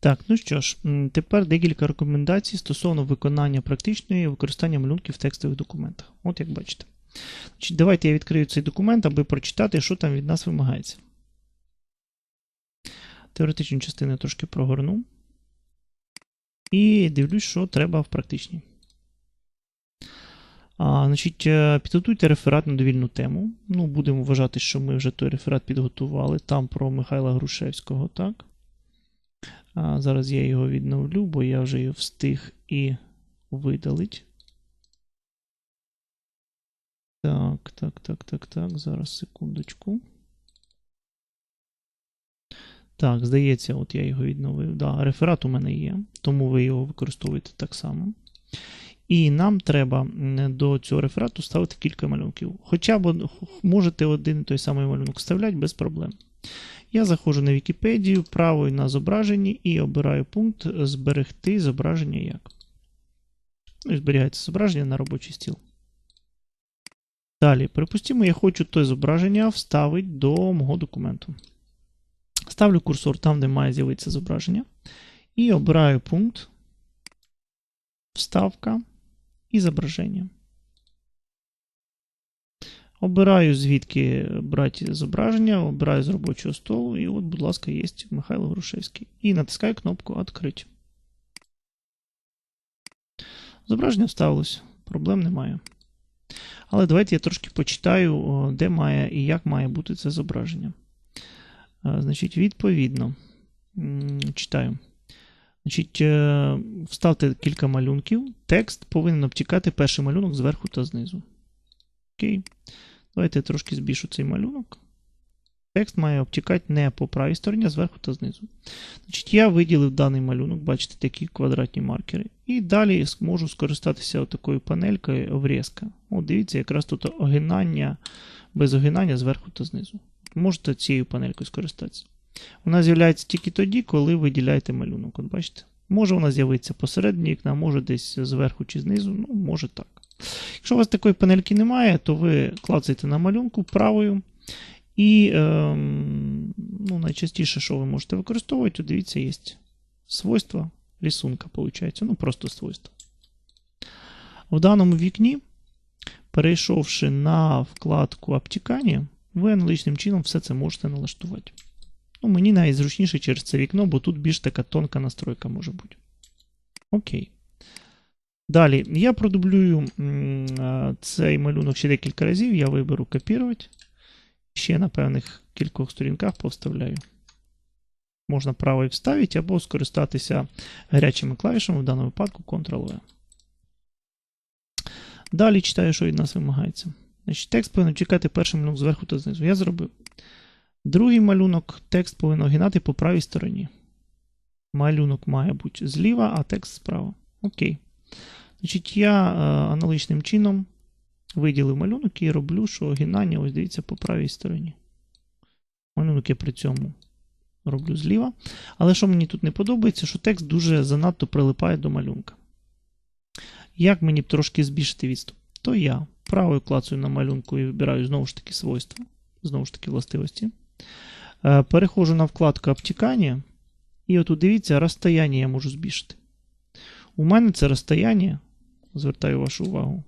Так, ну що ж, тепер декілька рекомендацій стосовно виконання практичної використання малюнків в текстових документах. От як бачите. Значить, давайте я відкрию цей документ, аби прочитати, що там від нас вимагається. Теоретичну частину я трошки прогорну. І дивлюсь, що треба в практичній. А, значить, е, підготуйте реферат на довільну тему. Ну, будемо вважати, що ми вже той реферат підготували. Там про Михайла Грушевського, так? А, зараз я його відновлю, бо я вже його встиг і видалить. Так, так, так, так, так. Зараз секундочку. Так, здається, от я його відновив. Да, реферат у мене є, тому ви його використовуєте так само. І нам треба до цього реферату ставити кілька малюнків. Хоча б можете один і той самий малюнок вставляти без проблем. Я заходжу на Вікіпедію, правою на зображенні і обираю пункт Зберегти зображення як. Ну і зберігається зображення на робочий стіл. Далі, припустимо, я хочу те зображення вставити до мого документу. Ставлю курсор там, де має з'явитися зображення. І обираю пункт Вставка і зображення. Обираю, звідки брати зображення, обираю з робочого столу, і от, будь ласка, є Михайло Грушевський. І натискаю кнопку Открити. Зображення вставилось, проблем немає. Але давайте я трошки почитаю, де має і як має бути це зображення. Значить, відповідно, читаю. Значить, е, вставте кілька малюнків. Текст повинен обтікати перший малюнок зверху та знизу. Окей. Давайте я трошки збільшу цей малюнок. Текст має обтікати не по правій стороні, а зверху та знизу. Значить, я виділив даний малюнок, бачите, такі квадратні маркери. І далі можу скористатися такою панелькою врізка. О, дивіться, якраз тут огинання без огинання зверху та знизу. Можете цією панелькою скористатися. Вона з'являється тільки тоді, коли виділяєте малюнок. От бачите? Може вона з'явиться посередині вікна, може десь зверху чи знизу, ну, може так. Якщо у вас такої панельки немає, то ви клацаєте на малюнку правою. І ем, ну, найчастіше, що ви можете використовувати, дивіться, є свойства рисунка, виходить. Ну, просто свойства. В даному вікні, перейшовши на вкладку обтікання, ви аналогічним чином все це можете налаштувати. Ну, мені навіть зручніше через це вікно, бо тут більш така тонка настройка може бути. Окей. Далі, я продублюю цей малюнок ще декілька разів. Я виберу копірувати. Ще на певних кількох сторінках повставляю. Можна правою вставити або скористатися гарячими клавішами, в даному випадку Ctrl-V. Далі читаю, що від нас вимагається. Значить, Текст повинен чекати перший малюнок зверху та знизу. Я зробив. Другий малюнок текст повинен огинати по правій стороні. Малюнок має бути зліва, а текст справа. Окей. Значить, я е, аналогічним чином виділив малюнок і роблю, що огинання, ось дивіться, по правій стороні. Малюнок я при цьому роблю зліва. Але що мені тут не подобається, що текст дуже занадто прилипає до малюнка. Як мені трошки збільшити відступ? То я правою клацаю на малюнку і вибираю знову ж таки свойства, знову ж таки властивості. Е, Переходжу на вкладку обтікання. І отут дивіться, розстояння я можу збільшити. У мене це розстояння, звертаю вашу увагу.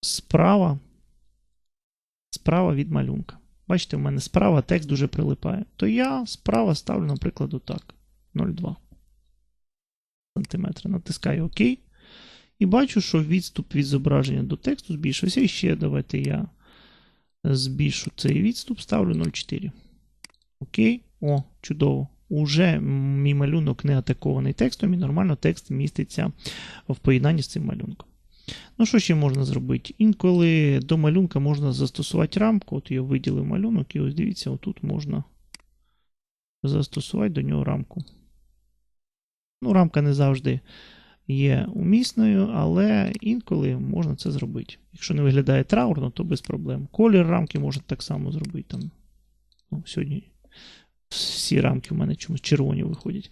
Справа. Справа від малюнка. Бачите, у мене справа текст дуже прилипає. То я справа ставлю, наприклад, отак. 0,2 см. Натискаю ОК. І бачу, що відступ від зображення до тексту збільшився. І ще давайте я збільшу цей відступ, ставлю 0,4. Окей. О, чудово. Уже мій малюнок не атакований текстом, і нормально текст міститься в поєднанні з цим малюнком. Ну, що ще можна зробити? Інколи до малюнка можна застосувати рамку. От я виділив малюнок, і ось дивіться, отут можна застосувати до нього рамку. Ну, рамка не завжди є умісною, але інколи можна це зробити. Якщо не виглядає траурно, то без проблем. Колір рамки можна так само зробити. Там, ну, Сьогодні всі рамки у мене чомусь червоні виходять.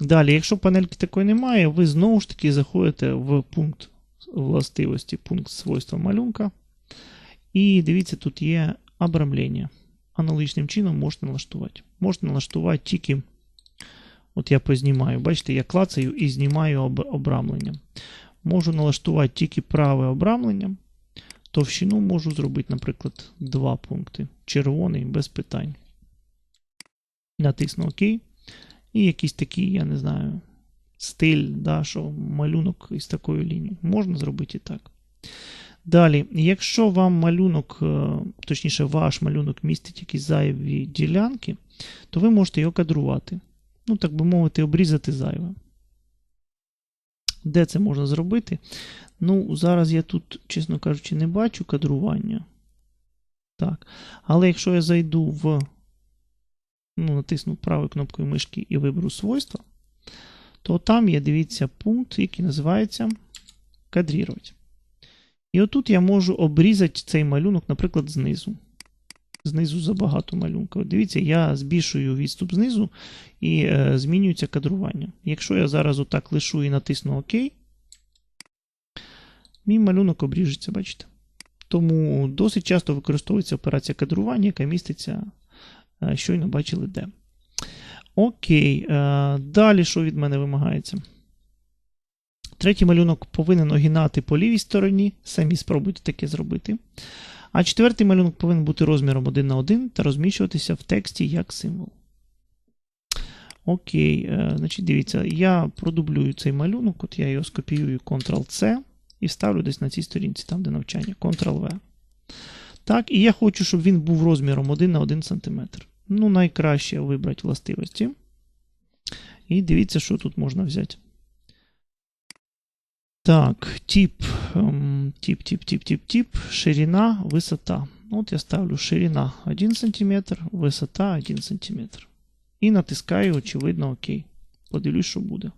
Далі, якщо панельки такої немає, ви знову ж таки заходите в пункт властивості, пункт свойства малюнка. І дивіться, тут є обрамлення. Аналогічним чином можете налаштувати. Можете налаштувати тільки От я познімаю. Бачите, я клацаю і знімаю об- обрамлення. Можу налаштувати тільки праве обрамлення. Товщину можу зробити, наприклад, два пункти. Червоний без питань. Натисну ОК. І якийсь такий, я не знаю, стиль, да, що малюнок із такою лінією. Можна зробити і так. Далі, якщо вам малюнок, е, точніше, ваш малюнок містить якісь зайві ділянки, то ви можете його кадрувати. Ну, так би мовити, обрізати зайве. Де це можна зробити? Ну, зараз я тут, чесно кажучи, не бачу кадрування. Так. Але якщо я зайду в. Ну, натисну правою кнопкою мишки і виберу свойства, то там є, дивіться, пункт, який називається кадрірувати. І отут я можу обрізати цей малюнок, наприклад, знизу. Знизу забагато малюнка. Дивіться, я збільшую відступ знизу і е, змінюється кадрування. Якщо я зараз отак лишу і натисну ОК, мій малюнок обріжеться, бачите? Тому досить часто використовується операція кадрування, яка міститься, щойно бачили де. Окей, е, далі що від мене вимагається? Третій малюнок повинен огинати по лівій стороні. Самі спробуйте таке зробити. А четвертий малюнок повинен бути розміром 1 на 1 та розміщуватися в тексті як символ. Окей, е, значить, дивіться, я продублюю цей малюнок, от я його скопіюю Ctrl-C і ставлю десь на цій сторінці, там де навчання, Ctrl-V. Так, і я хочу, щоб він був розміром 1 на 1 см. Ну, найкраще вибрати властивості. І дивіться, що тут можна взяти. Так, тип, ем, тип, тип, тип, тип, тип, ширина, висота. От я ставлю ширина 1 см, висота 1 см. І натискаю, очевидно, ОК. Подивлюсь, що буде.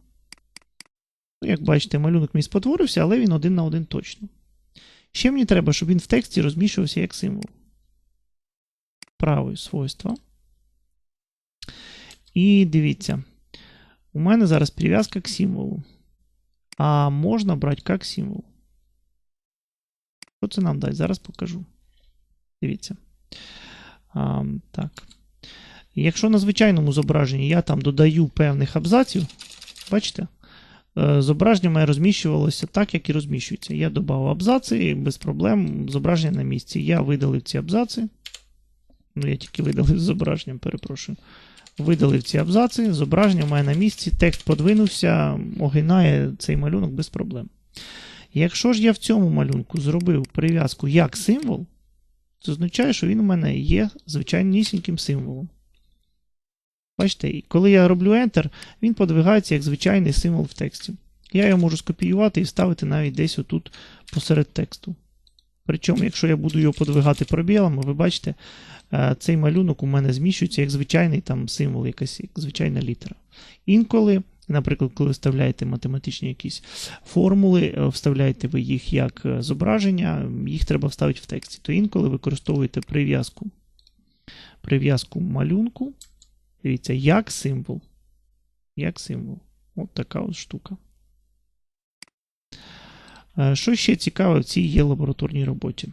Ну, Як бачите, малюнок мій спотворився, але він один на один точно. Ще мені треба, щоб він в тексті розміщувався як символ. Правої свойства. І дивіться. У мене зараз прив'язка к символу. А можна брати як символ. Що це нам дасть? Зараз покажу. Дивіться. А, Так. Якщо на звичайному зображенні я там додаю певних абзаців, бачите? е, Зображення моє розміщувалося так, як і розміщується. Я додав абзаци і без проблем зображення на місці. Я видалив ці абзаци. Ну, я тільки видалив зображення, перепрошую. Видалив ці абзаци, зображення має на місці, текст подвинувся, огинає цей малюнок без проблем. Якщо ж я в цьому малюнку зробив прив'язку як символ, це означає, що він у мене є звичайнісіньким символом. Бачите, коли я роблю Enter, він подвигається як звичайний символ в тексті. Я його можу скопіювати і вставити навіть десь отут посеред тексту. Причому, якщо я буду його подвигати пробілами, ви бачите, цей малюнок у мене зміщується як звичайний там символ, якась як звичайна літера. Інколи, наприклад, коли вставляєте математичні якісь формули, е, вставляєте ви їх як е, зображення, їх треба вставити в тексті. То інколи використовуєте прив'язку. Прив'язку малюнку. Дивіться, як символ. Як символ. От така от штука. Е, Що ще цікаве в цій є лабораторній роботі?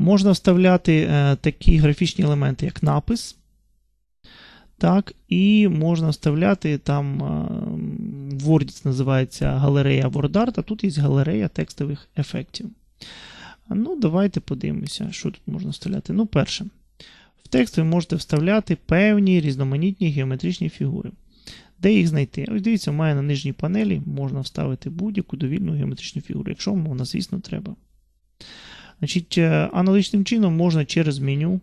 Можна вставляти е, такі графічні елементи, як напис. Так, і можна вставляти там е, Word називається галерея WordArt, а тут є галерея текстових ефектів. Ну, давайте подивимося, що тут можна вставляти. Ну, перше. В текст ви можете вставляти певні різноманітні геометричні фігури. Де їх знайти? Ось дивіться, мене на нижній панелі можна вставити будь-яку довільну геометричну фігуру, якщо вам звісно, треба. Значить, е, Аналогічним чином можна через меню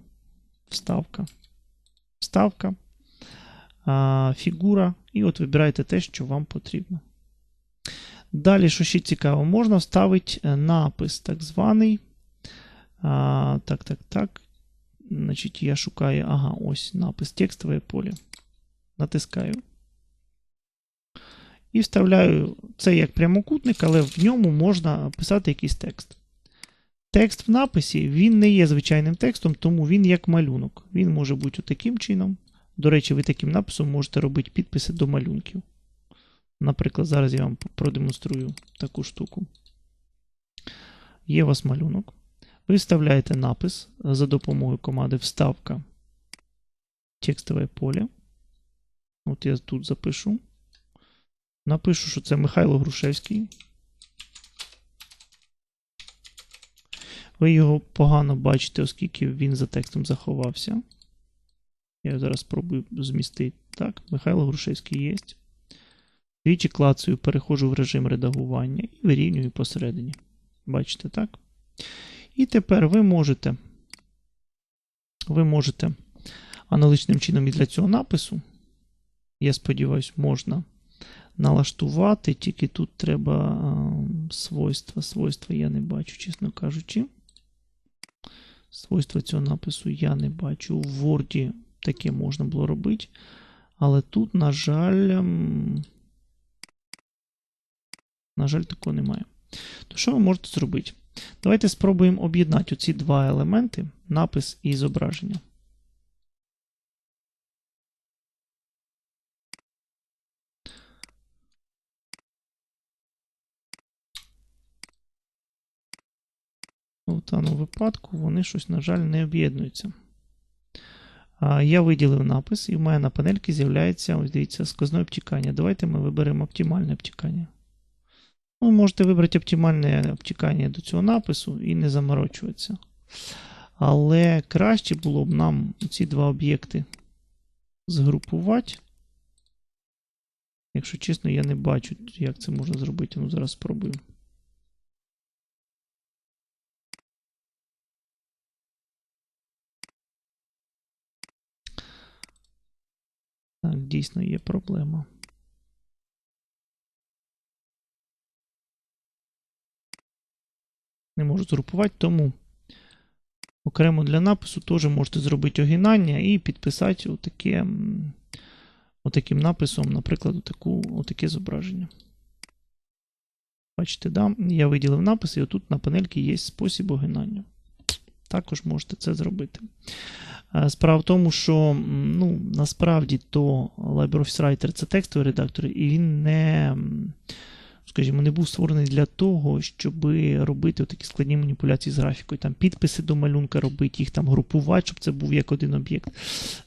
вставка. Вставка, фігура, і от вибираєте те, що вам потрібно. Далі, що ще цікаво, можна вставити е, напис, так званий. А, Так, так, так. Значить, я шукаю, ага, ось напис текстове поле. Натискаю. І вставляю це як прямокутник, але в ньому можна писати якийсь текст. Текст в написі він не є звичайним текстом, тому він як малюнок. Він може бути таким чином. До речі, ви таким написом можете робити підписи до малюнків. Наприклад, зараз я вам продемонструю таку штуку. Є у вас малюнок. Ви вставляєте напис за допомогою команди Вставка текстове поле. От я тут запишу. Напишу, що це Михайло Грушевський. Ви його погано бачите, оскільки він за текстом заховався. Я зараз спробую змістити. Так, Михайло Грушевський є. Двічі клацаю, переходжу в режим редагування і вирівнюю посередині. Бачите, так? І тепер ви можете. Ви можете аналогічним чином і для цього напису. Я сподіваюся, можна налаштувати, тільки тут треба свойства. Свойства я не бачу, чесно кажучи. Свойства цього напису я не бачу. В Word таке можна було робити. Але тут, на жаль, на жаль, такого немає. То що ви можете зробити? Давайте спробуємо об'єднати оці два елементи: напис і зображення. В даному випадку вони щось, на жаль, не об'єднуються. Я виділив напис, і в мене на панельці з'являється, ось дивіться, сквозне обтікання. Давайте ми виберемо оптимальне обтікання. Ви можете вибрати оптимальне обтікання до цього напису і не заморочуватися. Але краще було б нам ці два об'єкти згрупувати. Якщо чесно, я не бачу, як це можна зробити. Ну, зараз спробую. Дійсно є проблема. Не можу згрупувати, тому окремо для напису теж можете зробити огинання і підписати отаке, отаким написом, наприклад, отаку, отаке зображення. Бачите, да? я виділив напис, і отут на панельці є спосіб огинання. Також можете це зробити. Е, Справа в тому, що ну, насправді то LibreOffice Writer це текстовий редактор, і він не, скажімо, не був створений для того, щоб робити такі складні маніпуляції з графікою. Там підписи до малюнка робити, їх там групувати, щоб це був як один об'єкт.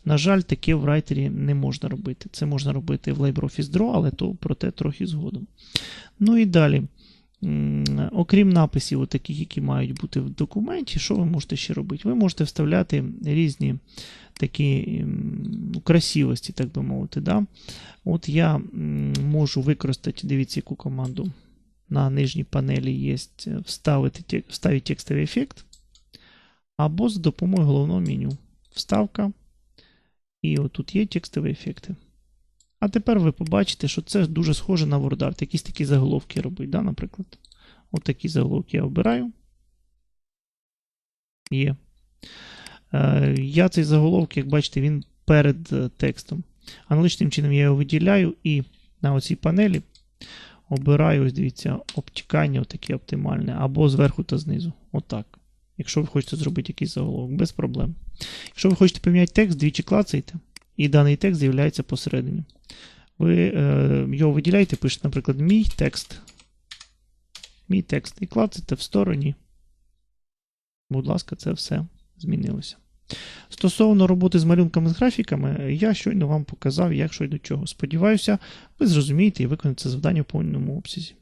На жаль, таке в райтері не можна робити. Це можна робити в LibreOffice Draw, але то про те трохи згодом. Ну і далі. Окрім написів, таких, які мають бути в документі, що ви можете ще робити? Ви можете вставляти різні такі красивості, так би мовити. Да? От я можу використати, дивіться, яку команду на нижній панелі є вставити, вставити текстовий ефект, або за допомогою головного меню. Вставка. І отут є текстові ефекти. А тепер ви побачите, що це дуже схоже на WordArt. Якісь такі заголовки робить, да, наприклад. От такі заголовки я обираю. Є. Е, я цей заголовок, як бачите, він перед е, текстом. Аналогічним чином я його виділяю і на оцій панелі обираю, ось дивіться, обтікання таке оптимальне, або зверху та знизу. Отак. Якщо ви хочете зробити якийсь заголовок, без проблем. Якщо ви хочете поміняти текст, двічі клацаєте, і даний текст з'являється посередині. Ви е, його виділяєте, пишете, наприклад, мій текст. Мій текст. І клацаєте в стороні. Будь ласка, це все змінилося. Стосовно роботи з малюнками з графіками, я щойно вам показав, як що й до чого. Сподіваюся, ви зрозумієте і виконаєте це завдання в повному обсязі.